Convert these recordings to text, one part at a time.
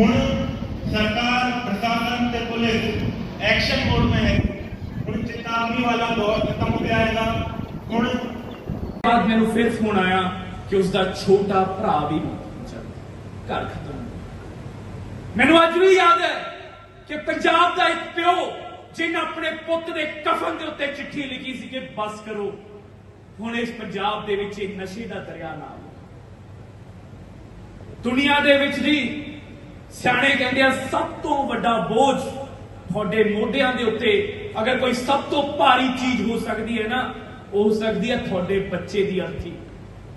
ਹੁਣ ਸਰਕਾਰ, ਪ੍ਰਸ਼ਾਸਨ ਤੇ ਪੁਲਿਸ ਐਕਸ਼ਨ ਮੋਡ में है ਹੁਣ ਚੇਤਾਵਨੀ ਵਾਲਾ ਦੌਰ ਖਤਮ ਹੋ ਗਿਆ ਹੈਗਾ। ਹੁਣ ਬਾਅਦ ਮੈਨੂੰ ਫਿਰ ਫੋਨ ਆਇਆ ਕਿ ਉਸ ਦਾ ਛੋਟਾ ਭਰਾ ਵੀ ਘਰ ਖਤਮ ਮੈਨੂੰ ਅੱਜ ਵੀ ਯਾਦ ਹੈ ਕਿ ਪੰਜਾਬ ਦਾ ਇੱਕ ਪਿਓ ਜਿਨ ਆਪਣੇ ਪੁੱਤ ਦੇ ਕਫਨ ਦੇ ਉੱਤੇ ਚਿੱਠੀ ਲਿਖੀ ਸੀ ਕਿ ਬਸ ਕਰੋ। ਹੁਣ ਇਸ ਪੰਜਾਬ ਦੇ ਵਿੱਚ ਇਹ ਨਸ਼ੇ ਦਾ ਦਰਿਆ ਨਾ ਆਵੇ ਦੁਨੀਆ ਦੇ ਵਿੱਚ ਨਹੀਂ ਸਿਆਣੇ ਕਹਿੰਦੇ ਆ, ਸਭ ਤੋਂ ਵੱਡਾ ਬੋਝ ਤੁਹਾਡੇ ਮੋਢਿਆਂ ਦੇ ਉੱਤੇ ਅਗਰ ਕੋਈ ਸਭ ਤੋਂ ਭਾਰੀ ਚੀਜ਼ ਹੋ ਸਕਦੀ ਹੈ ਨਾ, ਉਹ ਹੋ ਸਕਦੀ ਹੈ ਤੁਹਾਡੇ ਬੱਚੇ ਦੀ ਅਰਥੀ,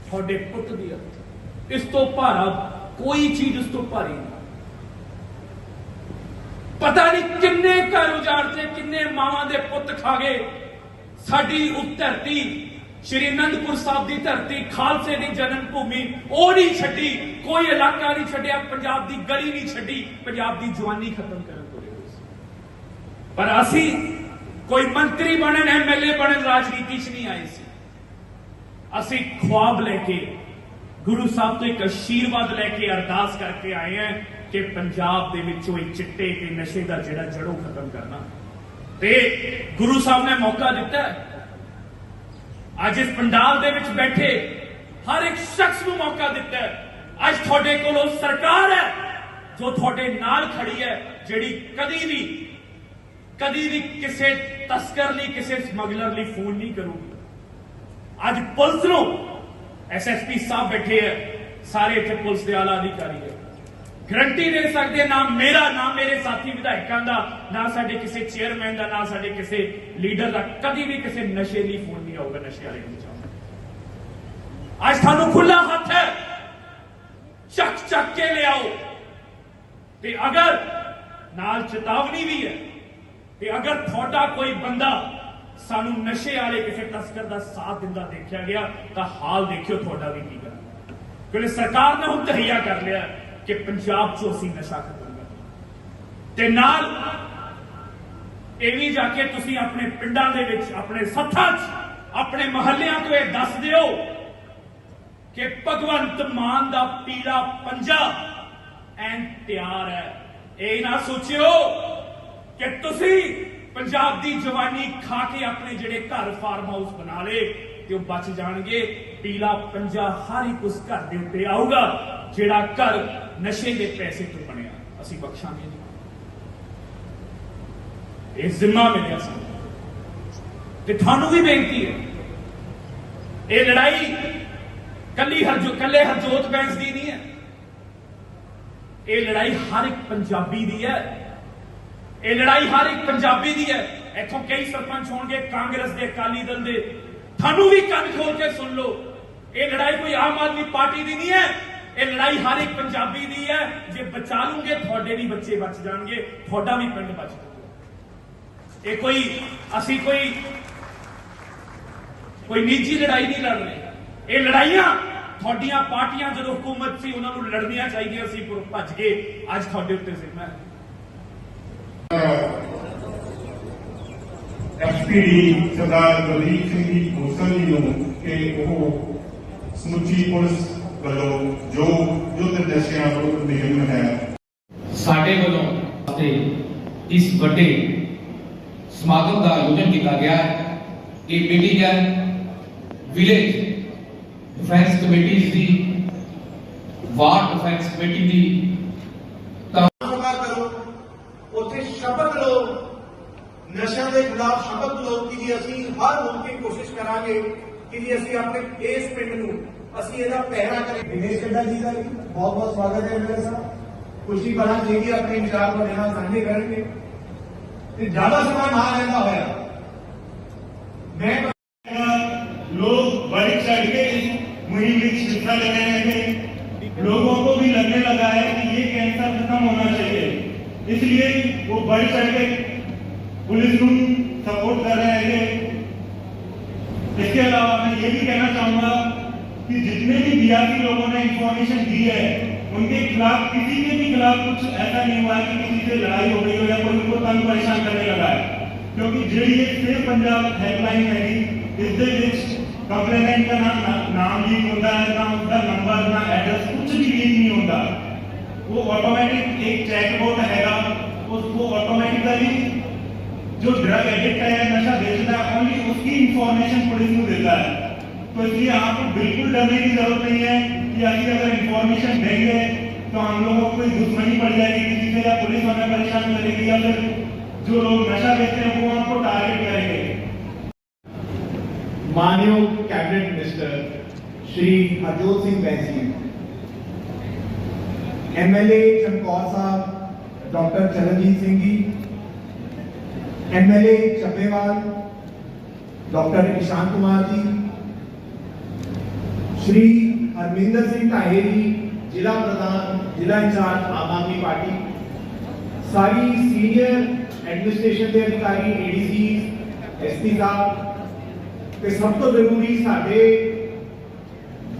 ਤੁਹਾਡੇ ਪੁੱਤ ਦੀ ਅਰਥੀ। ਇਸ ਤੋਂ ਭਾਰਾ ਕੋਈ ਚੀਜ਼ ਉਸ ਤੋਂ ਭਾਰੀ ਨਹੀਂ। ਪਤਾ ਨਹੀਂ ਕਿੰਨੇ ਘਰ ਉਜਾੜਤੇ ਕਿੰਨੇ ਮਾਵਾਂ ਦੇ ਪੁੱਤ ਖਾ ਗਏ, ਸਾਡੀ ਉਹ ਧਰਤੀ ਸ਼੍ਰੀ ਅਨੰਦਪੁਰ ਸਾਹਿਬ ਦੀ ਧਰਤੀ ਖਾਲਸੇ ਦੀ ਜਨਮ ਭੂਮੀ, ਉਹ ਨਹੀਂ ਛੱਡੀ, ਕੋਈ ਇਲਾਕਾ ਨਹੀਂ ਛੱਡਿਆ, ਪੰਜਾਬ ਦੀ ਗਲੀ ਨਹੀਂ ਛੱਡੀ, ਪੰਜਾਬ ਦੀ ਜਵਾਨੀ ਖਤਮ ਕਰਨ ਤੋਂ ਪਰ ਅਸੀਂ ਕੋਈ ਮੰਤਰੀ ਬਣਨ ਐਮਐਲਏ ਬਣਨ, ਰਾਜਨੀਤੀ 'ਚ ਨਹੀਂ ਆਏ ਸੀ। ਅਸੀਂ ਖੁਆਬ ਲੈ ਕੇ, ਗੁਰੂ ਸਾਹਿਬ ਤੋਂ ਇੱਕ ਆਸ਼ੀਰਵਾਦ ਲੈ ਕੇ ਅਰਦਾਸ ਕਰਕੇ ਆਏ ਹਾਂ ਕਿ ਪੰਜਾਬ ਦੇ ਵਿੱਚੋਂ ਇਹ ਚਿੱਟੇ ਤੇ ਨਸ਼ੇ ਦਾ ਜਿਹੜਾ ਜੜੋਂ ਖਤਮ ਕਰਨਾ। ਤੇ ਗੁਰੂ ਸਾਹਿਬ ਨੇ ਮੌਕਾ ਦਿੱਤਾ। ਅੱਜ ਇਸ ਪੰਡਾਲ ਦੇ ਵਿੱਚ ਬੈਠੇ ਹਰ ਇੱਕ ਸ਼ਖਸ ਨੂੰ ਮੌਕਾ ਦਿੱਤਾ ਹੈ। ਅੱਜ ਤੁਹਾਡੇ ਕੋਲ ਉਹ ਸਰਕਾਰ ਹੈ ਜੋ ਤੁਹਾਡੇ ਨਾਲ ਖੜੀ ਹੈ, ਜਿਹੜੀ ਕਦੀ ਵੀ ਕਦੀ ਵੀ ਕਿਸੇ ਤਸਕਰ ਲਈ, ਕਿਸੇ ਸਮਗਲਰ ਲਈ ਫੋਨ ਨਹੀਂ ਕਰੂਗੀ। ਅੱਜ ਪੁਲਿਸ ਨੂੰ ਐਸਐਸਪੀ ਸਾਹਿਬ ਬੈਠੇ ਹੈ। ਸਾਰੇ ਇੱਥੇ ਪੁਲਿਸ ਦੇ ਆਲਾ ਅਧਿਕਾਰੀ ਹੈ। ਗਰੰਟੀ ਦੇ ਸਕਦੇ ਨਾ ਮੇਰਾ, ਨਾ ਮੇਰੇ ਸਾਥੀ ਵਿਧਾਇਕਾਂ ਦਾ, ਨਾ ਸਾਡੇ ਕਿਸੇ ਚੇਅਰਮੈਨ ਦਾ, ਨਾ ਸਾਡੇ ਕਿਸੇ ਲੀਡਰ ਦਾ, ਕਦੀ ਵੀ ਕਿਸੇ ਨਸ਼ੇ ਲਈ ਫੋਨ ਨਹੀਂ ਆਊਗਾ ਨਸ਼ੇ ਵਾਲੇ ਨੂੰ ਚਾਹੁੰਦਾ। ਅੱਜ ਤੁਹਾਨੂੰ ਖੁੱਲਾ ਹੱਥ ਹੈ। ਚੱਕ ਚੱਕ ਕੇ ਲਿਆਓ। ਤੇ ਅਗਰ ਨਾਲ ਚੇਤਾਵਨੀ ਵੀ ਹੈ ਕਿ ਅਗਰ ਤੁਹਾਡਾ ਕੋਈ ਬੰਦਾ ਸਾਨੂੰ ਨਸ਼ੇ ਵਾਲੇ ਕਿਸੇ ਤਸਕਰ ਦਾ ਸਾਥ ਦਿੰਦਾ ਦੇਖਿਆ ਗਿਆ, ਤਾਂ ਹਾਲ ਦੇਖਿਓ ਤੁਹਾਡਾ ਵੀ ਕੀ ਕਰਨਾ ਕਿਉਂਕਿ ਸਰਕਾਰ ਨੇ ਹੁਣ ਤਹਈਆ ਕਰ ਲਿਆ ਕਿ ਪੰਜਾਬ 'ਚੋਂ ਅਸੀਂ ਨਸ਼ਾ ਖਤਮ ਕਰਨਾ ਤੇ ਨਾਲ ਇਹ ਵੀ ਜਾ ਕੇ ਤੁਸੀਂ ਆਪਣੇ ਪਿੰਡਾਂ ਦੇ ਵਿੱਚ, ਆਪਣੇ ਸੱਥਾਂ 'ਚ, ਆਪਣੇ ਮਹੱਲਿਆਂ ਤੋਂ ਇਹ ਦੱਸ ਦਿਓ ਕਿ ਭਗਵੰਤ ਮਾਨ ਦਾ ਪੀਲਾ ਪੰਜਾ ਐਨ ਤਿਆਰ ਹੈ। ਇਹ ਨਾ ਸੋਚਿਓ ਕਿ ਤੁਸੀਂ ਪੰਜਾਬ ਦੀ ਜਵਾਨੀ ਖਾ ਕੇ ਆਪਣੇ ਜਿਹੜੇ ਘਰ ਫਾਰਮ ਹਾਊਸ ਬਣਾ ਲੇ ਤੇ ਉਹ ਬਚ ਜਾਣਗੇ। ਪੀਲਾ ਪੰਜਾ ਹਰ ਇੱਕ ਉਸ ਘਰ ਦੇ ਉੱਤੇ ਆਊਗਾ। ਜਿਹੜਾ ਘਰ ਨਸ਼ੇ ਦੇ ਪੈਸੇ ਤੋਂ ਬਣਿਆ, ਅਸੀਂ ਬਖਸ਼ਾਂਗੇ ਇਹ ਜ਼ਿੰਮਾ ਮਿਲਿਆ ਸਾਨੂੰ। ਤੇ ਤੁਹਾਨੂੰ ਵੀ ਬੇਨਤੀ ਹੈ, ਇਹ ਲੜਾਈ ਕੱਲੀ ਹਰਜੋ, ਕੱਲੇ ਹਰਜੋਤ ਬੈਂਸ ਦੀ ਨਹੀਂ ਹੈ। ਇਹ ਲੜਾਈ ਹਰ ਇੱਕ ਪੰਜਾਬੀ ਦੀ ਹੈ। ਇਹ ਲੜਾਈ ਹਰ ਇੱਕ ਪੰਜਾਬੀ ਦੀ ਹੈ। ਇੱਥੋਂ ਕਈ ਸਰਪੰਚ ਹੋਣਗੇ, ਕਾਂਗਰਸ ਦੇ, ਅਕਾਲੀ ਦਲ ਦੇ। ਤੁਹਾਨੂੰ ਵੀ ਕੰਨ ਖੋਲ ਕੇ ਸੁਣ ਲਓ, ਇਹ ਲੜਾਈ ਕੋਈ ਆਮ ਆਦਮੀ ਪਾਰਟੀ ਦੀ ਨਹੀਂ ਹੈ। ਇਹ ਲੜਾਈ ਹਰ ਇੱਕ ਪੰਜਾਬੀ ਦੀ ਹੈ। ਜੇ ਬਚਾ ਲੂਗੇ ਤੁਹਾਡੇ ਵੀ ਬੱਚੇ ਬਚ ਜਾਣਗੇ, ਤੁਹਾਡਾ ਵੀ ਪਿੰਡ ਬਚ ਜਾਊਗਾ। ਇਹ ਕੋਈ, ਅਸੀਂ ਕੋਈ ਕੋਈ ਨਿੱਜੀ ਲੜਾਈ ਨਹੀਂ ਲੜ ਰਹੇ। ਇਹ ਲੜਾਈਆਂ, ਤੁਹਾਡੀਆਂ ਪਾਰਟੀਆਂ ਜਦੋਂ ਹਕੂਮਤ ਸੀ, ਉਹਨਾਂ ਨੂੰ ਲੜਨੀਆਂ ਚਾਹੀਦੀਆਂ ਸੀ, ਪਰ ਭੱਜ ਕੇ ਅੱਜ ਤੁਹਾਡੇ ਉੱਤੇ ਜ਼ਿੰਮਾ ਹੈ। ਐਸਪੀਡੀ ਸਰਦਾਰ ਬਲਜੀਤ ਸਿੰਘ ਜੀ ਗੋਸਲ ਜੀ ਨੂੰ ਕਿ ਉਹ ਸਮੁੱਚੀ ਪੁਲਿਸ ਵੱਲੋਂ ਜੋ ਯੁੱਧ ਨਸ਼ਿਆਂ ਵਿਰੁੱਧ ਮੁਹਿੰਮ ਹੈ। ਸਾਡੇ ਵੱਲੋਂ ਤੇ ਇਸ ਵੱਡੇ ਸਮਾਗਮ ਦਾ ਆਯੋਜਨ ਕੀਤਾ ਗਿਆ ਹੈ। ਇਹ ਮੀਟਿੰਗ ਹੈ ਵਿਲੇਜ ਡਿਫੈਂਸ ਕਮੇਟੀਜ਼ ਦੀ ਵਾਰਡ ਡਿਫੈਂਸ ਕਮੇਟੀ ਦੀ। ਸਭਾ ਕਰੋ ਉੱਥੇ ਸ਼ਪਥ ਲਓ। ਨਸ਼ਿਆਂ ਦੇ ਖਿਲਾਫ ਸ਼ਪਥ ਲਓ ਕਿ ਜੀ ਅਸੀਂ ਹਰ ਮੁਮਕਿਨ ਕੋਸ਼ਿਸ਼ ਕਰਾਂਗੇ ਕਿ ਜੀ ਅਸੀਂ ਆਪਣੇ ਇਸ ਪਿੰਡ ਨੂੰ ਅਸੀਂ ਇਹਦਾ ਪਹਿਰਾ ਕਰੇ ਦਿਨੇਸ਼ ਚੱਡਾ ਜੀ ਦਾ ਵੀ ਬਹੁਤ ਬਹੁਤ ਸਵਾਗਤ ਹੈ ਮੇਰੇ ਸਾਹਿਬ ਖੁਸ਼ੀ ਬਣਾ ਜੀ ਵੀ ਆਪਣੇ ਵਿਚਾਰ ਤੁਹਾਡੇ ਨਾਲ ਸਾਂਝੇ ਕਰਨਗੇ ਤੇ ਜ਼ਿਆਦਾ ਸਮਾਂ ਨਾ ਰਹਿੰਦਾ ਹੋਇਆ ਮੈਂ लोग बढ़ चढ़ के इस मुहिम में हिस्सा ले रहे हैं लोगों को भी लगने लगा है कि ये कैंसर खत्म होना चाहिए इसलिए वो बढ़ चढ़ के अधिकारी लोगों ने इंफॉर्मेशन दी है। उनके खिलाफ किसी के भी खिलाफ कुछ ऐसा नहीं हुआ है कि किसी से लड़ाई हो गई हो या कोई उनको तंग परेशान करने लगा है। क्योंकि जो ये सेफ़ पंजाब हेल्पलाइन हैगी इस दे विच कंप्लेनेंट का ना, ना, नाम लीक होता है ना उनका नंबर ना एड्रेस कुछ भी लीक नहीं होता। वो ऑटोमेटिक एक चैटबॉट हैगा। उसको ऑटोमेटिकली जो ड्रग एडिक्ट है नशा बेचता है ओनली उसकी इंफॉर्मेशन पुलिस को देता है। तो इसलिए आपको बिल्कुल डरने की ज़रूरत नहीं है कि अभी अगर इंफॉर्मेशन देंगे तो हम लोगों को कोई दुश्मनी पड़ जाएगी, किसी से या पुलिस हमें परेशान करेगी, या फिर जो लोग नशा बेचते हैं, वो हमको टारगेट करेंगे। मानयोग cabinet minister Shri Harjot Singh Bains MLA Chamkaur Sahib, doctor Charanjit Singh ji MLA Chabbewal doctor Ishan Kumar ji Shri Harminder Singh ढाहे जी जिला प्रधान जिला इंचार्ज आम आदमी पार्टी सारी सीनियर एडमिनिस्ट्रेशन ਦੇ ਅਧਿਕਾਰੀ ਏਡੀਸੀ ਐਸਪੀ ਸਾਹਿਬ ਤੇ ਸਭ ਤੋਂ ਜ਼ਰੂਰੀ ਸਾਡੇ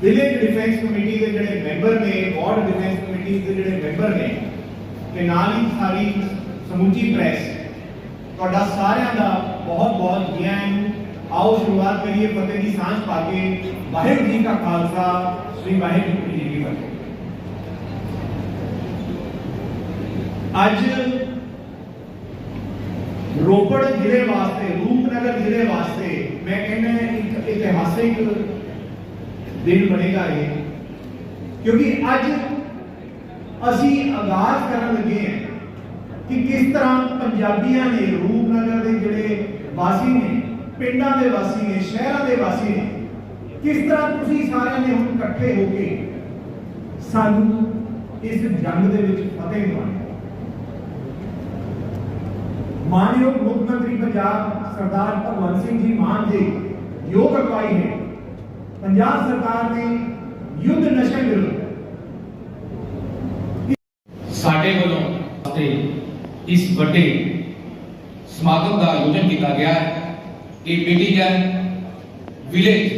ਵਿਲੇਜ ਡਿਫੈਂਸ ਕਮੇਟੀ ਦੇ ਜਿਹੜੇ ਮੈਂਬਰ ਨੇ ਵਾਰਡ ਡਿਫੈਂਸ ਕਮੇਟੀ ਦੇ ਜਿਹੜੇ ਮੈਂਬਰ ਨੇ ਤੇ ਨਾਲ ਹੀ ਸਾਰੀ ਸਮੁੱਚੀ ਪ੍ਰੈਸ ਤੁਹਾਡਾ ਸਾਰਿਆਂ ਦਾ ਬਹੁਤ ਬਹੁਤ ਜੀ ਆਇਆਂ ਨੂੰ ਆਓ ਸ਼ੁਰੂਆਤ ਕਰੀਏ ਫਤਿਹ ਦੀ ਸਾਂਝ ਪਾ ਕੇ ਵਾਹਿਗੁਰੂ ਜੀ ਕਾ ਖਾਲਸਾ ਸ੍ਰੀ ਵਾਹਿਗੁਰੂ ਜੀ ਕੀ ਫਤਿਹ ਅੱਜ ਰੋਪੜ ਜ਼ਿਲ੍ਹੇ ਵਾਸਤੇ ਰੂਪਨਗਰ ਜ਼ਿਲ੍ਹੇ ਵਾਸਤੇ ਮੈਂ ਕਹਿੰਦਾ ਇੱਕ ਇਤਿਹਾਸਿਕ ਦਿਨ ਬਣੇਗਾ ਇਹ ਕਿਉਂਕਿ ਅੱਜ ਅਸੀਂ ਆਗਾਜ਼ ਕਰਨ ਲੱਗੇ ਹਾਂ ਕਿ ਕਿਸ ਤਰ੍ਹਾਂ ਪੰਜਾਬੀਆਂ ਨੇ ਰੂਪਨਗਰ ਦੇ ਜਿਹੜੇ ਵਾਸੀ ਨੇ ਪਿੰਡਾਂ ਦੇ ਵਾਸੀ ਨੇ, ਸ਼ਹਿਰਾਂ ਦੇ ਵਾਸੀ ਨੇ, ਕਿਸ ਤਰ੍ਹਾਂ ਤੁਸੀਂ ਸਾਰਿਆਂ ਨੇ ਹੁਣ ਇਕੱਠੇ ਹੋ ਕੇ ਸਾਨੂੰ ਇਸ ਜੰਗ ਦੇ ਵਿੱਚ ਫਤਿਹ ਦਿਵਾਉਣੀ ਮਾਨਯੋਗ ਮੁੱਖ ਮੰਤਰੀ ਪੰਜਾਬ ਸਰਦਾਰ ਭਗਵੰਤ ਸਿੰਘ ਜੀ ਮਾਨ ਜੀ ਯੋਗ ਅਗਵਾਈ ਹੈ ਪੰਜਾਬ ਸਰਕਾਰ ਨੇ ਯੁੱਧ ਨਸ਼ੇ ਵਿਰੁੱਧ ਸਾਡੇ ਵੱਲੋਂ ਅਤੇ ਇਸ ਵੱਡੇ ਸਮਾਗਮ ਦਾ ਆਯੋਜਨ ਕੀਤਾ ਗਿਆ ਹੈ। ਇਹ ਮੀਟਿੰਗ ਹੈ ਵਿਲੇਜ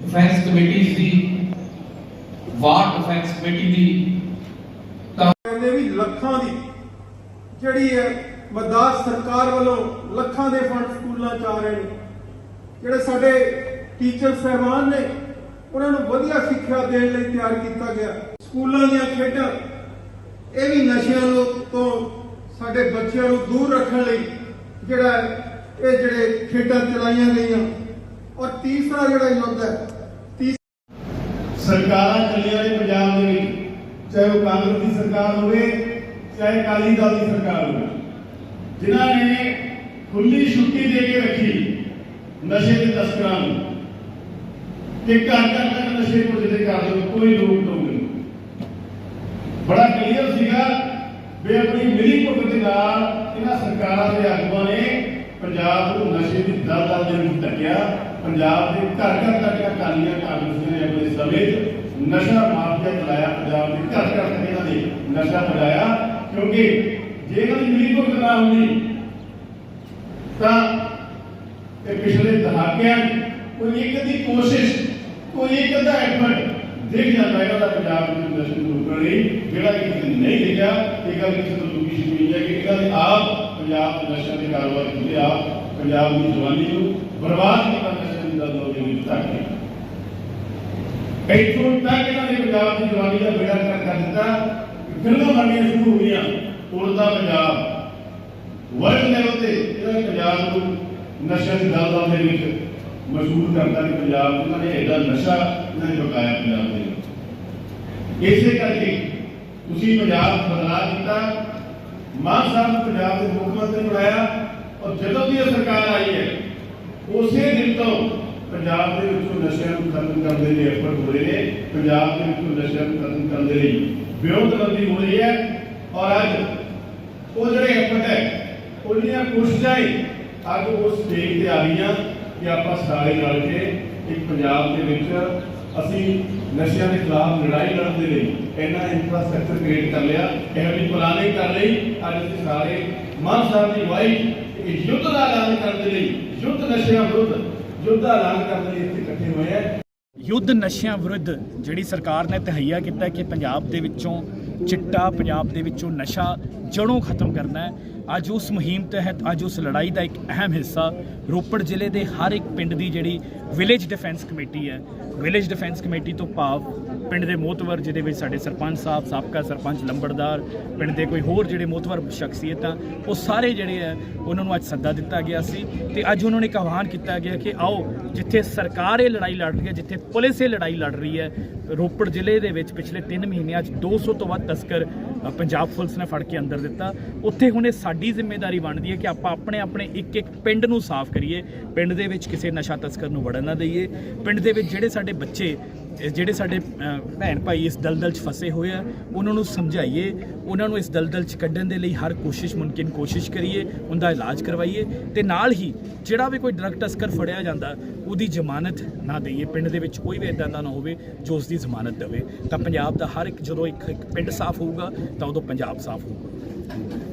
ਡਿਫੈਂਸ ਕਮੇਟੀ ਦੀ, ਵਾਰਡ ਡਿਫੈਂਸ ਕਮੇਟੀ ਦੀ ਕਹਿੰਦੇ ਵੀ ਲੱਖਾਂ ਦੀ, ਜਿਹੜੀ ਹੈ ਮਦਦ ਸਰਕਾਰ ਵੱਲੋਂ ਲੱਖਾਂ ਦੇ ਫੰਡ ਸਕੂਲਾਂ ਚ ਆ ਰਹੇ ਨੇ, ਜਿਹੜੇ ਸਾਡੇ ਟੀਚਰ ਸਹਿਬਾਨ ਨੇ, ਉਹਨਾਂ ਨੂੰ ਵਧੀਆ ਸਿੱਖਿਆ ਦੇਣ ਲਈ ਤਿਆਰ ਕੀਤਾ ਗਿਆ। ਸਕੂਲਾਂ ਦੀਆਂ ਖੇਡਾਂ, ਇਹ ਵੀ ਨਸ਼ਿਆਂ ਤੋਂ ਸਾਡੇ ਬੱਚਿਆਂ ਨੂੰ ਦੂਰ ਰੱਖਣ ਲਈ ਜਿਹੜਾ ਇਹ ਜਿਹੜੇ ਖੇਡਾਂ ਚਲਾਈਆਂ ਗਈਆਂ। ਔਰ ਤੀਸਰਾ ਜਿਹੜਾ ਯੁੱਧ ਹੈ ਸਰਕਾਰਾਂ ਚੱਲੀਆਂ ਨੇ ਪੰਜਾਬ ਦੇ ਵਿੱਚ। ਚਾਹੇ ਉਹ ਕਾਂਗਰਸ ਦੀ ਸਰਕਾਰ ਹੋਵੇ, ਚਾਹੇ ਅਕਾਲੀ ਦਲ ਦੀ ਸਰਕਾਰ ਹੋਵੇ। ਜਿਨ੍ਹਾਂ ਨੇ ਖੁੱਲੀ ਛੁੱਟੀ ਦੇ ਕੇ ਰੱਖੀ ਨਸ਼ੇ ਦੇ ਤਸਕਰਾਂ ਨੂੰ। ਕਿ ਘਰ ਘਰ ਤੱਕ ਨਸ਼ੇ ਪੁੱਜਦੇ ਕਰ ਕੋਈ ਰੋਕ ਟੋਕ ਨਹੀਂ। ਬੜਾ ਕਲੀਅਰ ਸੀਗਾ ਵੀ ਆਪਣੀ ਮਿਲੀ ਭੁਗਤ ਦੇ ਨਾਲ ਇਹਨਾਂ ਸਰਕਾਰਾਂ ਦੇ ਆਗੂਆਂ ਨੇ ਪੰਜਾਬ ਦੇ ਘਰ ਘਰ ਤੱਕ ਅਕਾਲੀਆਂ ਕਾਂਗਰਸੀਆਂ ਨੇ ਆਪਣੇ ਸਮੇਂ 'ਚ ਨਸ਼ਾ ਮਾਫੀਆ ਚਲਾਇਆ, ਪੰਜਾਬ ਦੇ ਘਰ ਘਰ ਤੱਕ ਇਹਨਾਂ ਨੇ ਨਸ਼ਾ ਪਜਾਇਆ ਕਿਉਂਕਿ ਜੇ ਇਹਨਾਂ ਦੀ ਮਿਲੀ ਭੁਗਤ ਨਾ ਹੁੰਦੀ, ਤਾਂ ਇਹ ਪਿਛਲੇ ਦਹਾਕਿਆਂ 'ਚ ਕੋਈ ਇੱਕ ਦੀ ਕੋਸ਼ਿਸ਼, ਕੋਈ ਇੱਕ ਅੱਧਾ ਐਫਰਟ ਦੇਖ ਜਾਂਦਾ ਇਹਨਾਂ ਦਾ ਪੰਜਾਬ ਵਿੱਚ ਨਸ਼ੇ ਨੂੰ ਰੋਕਣ ਲਈ, ਜਿਹੜਾ ਕਿ ਕਿਸੇ ਨੇ ਨਹੀਂ ਦੇਖਿਆ ਇਹ ਗੱਲ ਕਿਸੇ ਤੋਂ ਲੁਕੀ ਛੁਪੀ ਹੈ ਕਿ ਇਹਨਾਂ ਨੇ ਆਪ ਪੰਜਾਬ ਦੇ ਨਸ਼ਿਆਂ ਦੇ ਕਾਰੋਬਾਰ ਕੀਤੇ, ਆਪ ਪੰਜਾਬ ਦੀ ਜਵਾਨੀ ਨੂੰ ਬਰਬਾਦ ਕੀਤਾ। ਨਸ਼ੇ ਦੀ ਦਲਦਲ ਤੱਕ ਇਹਨਾਂ ਨੇ ਪੰਜਾਬ ਦੀ ਜਵਾਨੀ ਦਾ ਬੇੜਾ ਕਰ ਕਰ ਦਿੱਤਾ ਫਿਲਮਾਂ ਬਣਨੀਆਂ ਸ਼ੁਰੂ ਹੋ ਗਈਆਂ ਉੜਦਾ ਪੰਜਾਬ। ਵਰਲਡ ਲੈਵਲ ਤੇ ਇਹਨਾਂ ਪੰਜਾਬ ਨੂੰ ਨਸ਼ਿਆਂ ਦੀ ਦਲਦਲ ਦੇ ਵਿੱਚ ਮਸ਼ਹੂਰ ਕਰਤਾ ਕਿ ਪੰਜਾਬ, ਇਹਨਾਂ ਨੇ ਐਡਾ ਨਸ਼ਾ ਇਹਨਾਂ ਨੇ ਬਕਾਇਆ ਪੰਜਾਬ ਦੇ ਇਸੇ ਕਰਕੇ ਤੁਸੀਂ ਪੰਜਾਬ ਬਦਲਾਅ ਕੀਤਾ, ਮਾਨ ਸਾਹਿਬ ਨੂੰ ਪੰਜਾਬ ਦੇ ਮੁੱਖ ਮੰਤਰੀ ਬਣਾਇਆ ਔਰ ਜਦੋਂ ਦੀ ਇਹ ਸਰਕਾਰ ਆਈ ਹੈ, ਉਸੇ ਦਿਨ ਤੋਂ ਪੰਜਾਬ ਦੇ ਵਿੱਚੋਂ ਨਸ਼ਿਆਂ ਨੂੰ ਖਤਮ ਕਰਨ ਦੇ ਲਈ ਐਫਰਟ ਹੋ ਰਹੇ ਨੇ, ਪੰਜਾਬ ਦੇ ਵਿੱਚੋਂ ਨਸ਼ਿਆਂ ਨੂੰ ਖਤਮ ਕਰਨ ਦੇ ਲਈ ਵਿਉਂਤਬੰਦੀ ਹੋ ਰਹੀ ਹੈ ਔਰ ਅੱਜ ਉਹ ਜਿਹੜੇ ਐਫਰਟ ਹੈ ਉਹਦੀਆਂ ਕੋਸ਼ਿਸ਼ਾਂ ਹੀ ਅੱਜ ਉਸ ਸਟੇਜ ਤੇ ਆ ਗਈਆਂ ਕਿ ਆਪਾਂ ਸਾਰੇ ਰਲ ਕੇ ਇੱਕ ਪੰਜਾਬ ਦੇ ਵਿੱਚ ਅਸੀਂ ਨਸ਼ਿਆਂ ਦੇ ਖਿਲਾਫ ਲੜਾਈ ਲੜਨ ਦੇ ਲਈ ਇੰਨਾ ਇਨਫਰਾਸਟ੍ਰਕਚਰ ਕ੍ਰੀਏਟ ਕਰ ਲਿਆ, ਇਹ ਵੀ ਪਲਾਨਿੰਗ ਕਰ ਲਈ, ਅੱਜ ਅਸੀਂ ਸਾਰੇ ਮਾਨ ਸਾਹਿਬ ਦੀ ਅਗਵਾਈ ਇੱਕ ਯੁੱਧ ਦਾ ਐਲਾਨ ਕਰਨ ਦੇ ਲਈ ਯੁੱਧ ਨਸ਼ਿਆਂ ਵਿਰੁੱਧ ਯੁੱਧ ਦਾ ਐਲਾਨ ਕਰਨ ਲਈ ਇੱਥੇ ਇਕੱਠੇ ਹੋਏ ਆ। ਯੁੱਧ ਨਸ਼ਿਆਂ ਵਿਰੁੱਧ ਜਿਹੜੀ ਸਰਕਾਰ ਨੇ ਤਹਈਆ ਕੀਤਾ ਕਿ ਪੰਜਾਬ ਦੇ ਵਿੱਚੋਂ ਚਿੱਟਾ, ਪੰਜਾਬ ਦੇ ਵਿੱਚੋਂ ਨਸ਼ਾ ਜੜੋਂ ਖਤਮ ਕਰਨਾ ਹੈ। ਅੱਜ ਉਸ ਮੁਹਿੰਮ ਤਹਿਤ ਅੱਜ ਉਸ ਲੜਾਈ ਦਾ ਇੱਕ ਅਹਿਮ ਹਿੱਸਾ ਰੋਪੜ ਜ਼ਿਲ੍ਹੇ ਦੇ ਹਰ ਇੱਕ ਪਿੰਡ ਦੀ ਜਿਹੜੀ ਵਿਲੇਜ ਡਿਫੈਂਸ ਕਮੇਟੀ ਹੈ ਵਿਲੇਜ ਡਿਫੈਂਸ ਕਮੇਟੀ ਤੋਂ ਭਾਵ ਪਿੰਡ ਦੇ ਮੋਤਵਰ, ਜਿਹਦੇ ਵਿੱਚ ਸਾਡੇ ਸਰਪੰਚ ਸਾਹਿਬ, ਸਾਬਕਾ ਸਰਪੰਚ ਲੰਬੜਦਾਰ, ਪਿੰਡ ਦੇ ਕੋਈ ਹੋਰ ਜਿਹੜੇ ਮੋਤਵਰ ਸ਼ਖਸੀਅਤਾਂ, ਉਹ ਸਾਰੇ ਜਿਹੜੇ ਆ, ਉਹਨਾਂ ਨੂੰ ਅੱਜ ਸੱਦਾ ਦਿੱਤਾ ਗਿਆ ਸੀ ਤੇ ਅੱਜ ਉਹਨਾਂ ਨੇ ਇੱਕ ਆਹਵਾਨ ਕੀਤਾ ਗਿਆ ਕਿ ਆਓ, ਜਿੱਥੇ ਸਰਕਾਰ ਇਹ ਲੜਾਈ ਲੜ ਰਹੀ ਹੈ, ਜਿੱਥੇ ਪੁਲਿਸ ਇਹ ਲੜਾਈ ਲੜ ਰਹੀ ਹੈ, ਰੋਪੜ ਜ਼ਿਲ੍ਹੇ ਦੇ ਵਿੱਚ ਪਿਛਲੇ 3 ਮਹੀਨਿਆਂ 'ਚ 200 ਤੋਂ ਵੱਧ ਤਸਕਰ ਪੰਜਾਬ ਪੁਲਿਸ ਨੇ ਫੜ ਕੇ ਅੰਦਰ ਦਿੱਤਾ। ਉੱਥੇ ਹੁਣ ਇਹ ਸਾਡੀ ਜ਼ਿੰਮੇਵਾਰੀ ਬਣਦੀ ਹੈ ਕਿ ਆਪਾਂ ਆਪਣੇ ਆਪਣੇ ਇੱਕ ਇੱਕ ਪਿੰਡ ਨੂੰ ਸਾਫ਼ ਕਰੀਏ, ਪਿੰਡ ਦੇ ਵਿੱਚ ਕਿਸੇ ਨਸ਼ਾ ਤਸਕਰ ਨੂੰ ਵੜਨ ਨਾ ਦਈਏ, ਪਿੰਡ ਦੇ ਵਿੱਚ ਜਿਹੜੇ ਸਾਡੇ ਬੱਚੇ ਇਹ ਜਿਹੜੇ ਸਾਡੇ ਭੈਣ ਭਾਈ ਇਸ ਦਲਦਲ 'ਚ ਫਸੇ ਹੋਏ ਆ, ਉਹਨਾਂ ਨੂੰ ਸਮਝਾਈਏ, ਉਹਨਾਂ ਨੂੰ ਇਸ ਦਲਦਲ 'ਚ ਕੱਢਣ ਦੇ ਲਈ ਹਰ ਕੋਸ਼ਿਸ਼ ਮੁਮਕਿਨ ਕੋਸ਼ਿਸ਼ ਕਰੀਏ, ਉਹਦਾ ਇਲਾਜ ਕਰਵਾਈਏ ਤੇ ਨਾਲ ਹੀ ਜਿਹੜਾ ਵੀ ਕੋਈ ਡਰਗ ਤਸਕਰ ਫੜਿਆ ਜਾਂਦਾ, ਉਹਦੀ ਜ਼ਮਾਨਤ ਨਾ ਦਈਏ, ਪਿੰਡ ਦੇ ਵਿੱਚ ਕੋਈ ਵੀ ਇਦਾਂ ਦਾ ਨਾ ਹੋਵੇ ਜੋ ਉਸ ਦੀ ਜ਼ਮਾਨਤ ਦੇਵੇ। ਤਾਂ ਪੰਜਾਬ ਦਾ ਹਰ ਇੱਕ ਜਦੋਂ ਇੱਕ ਇੱਕ ਪਿੰਡ ਸਾਫ਼ ਹੋਊਗਾ, ਤਾਂ ਉਦੋਂ ਪੰਜਾਬ ਸਾਫ਼ ਹੋਊਗਾ।